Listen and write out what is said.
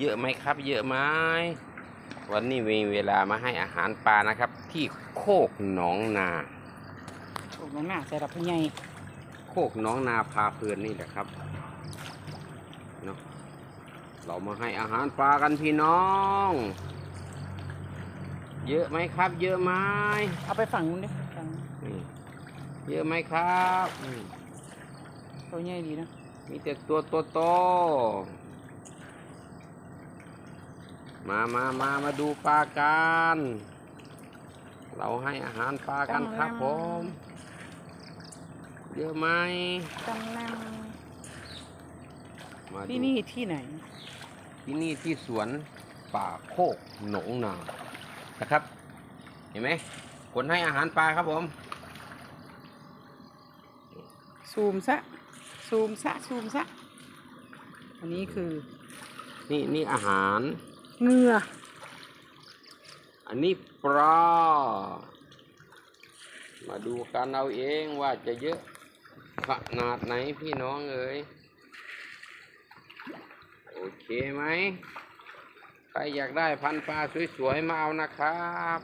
เยอะไหมครับ เยอะไหมวันนี้มีเวลามาให้อาหารปลานะครับ ที่โคกหนองนาโอ้น้องหน้าใส่รับผู้ใหญ่โคกหน้องนาพาเพลินนี่แหละครับเนาะเรามาให้อาหารปลากันพี่น้อง เยอะไหมครับ เยอะไหมเอาไปฝั่งนู้นดิฝั่งนี่เยอะไหมครับอืมตัวใหญ่ดีนะมีแต่ตัวโตโต มามามามาดูปลากัน เราให้อาหารปลากันครับผม เยอะไหมจำนมาำดูที่นี่ที่ไหน ที่นี่ที่สวนป่าโคกหนองนานะครับ เห็นไหมคนให้อาหารปลาครับผม ซูมซะ ซูมซะ ซูมซะ อันนี้คือ นี่นี่อาหาร เหงื่อ อันนี้ปลา มาดูกันเอาเองว่าจะเยอะขนาดไหนพี่น้องเอ๋ย โอเคไหม ใครอยากได้พันปลาสวยๆ มาเอานะครับ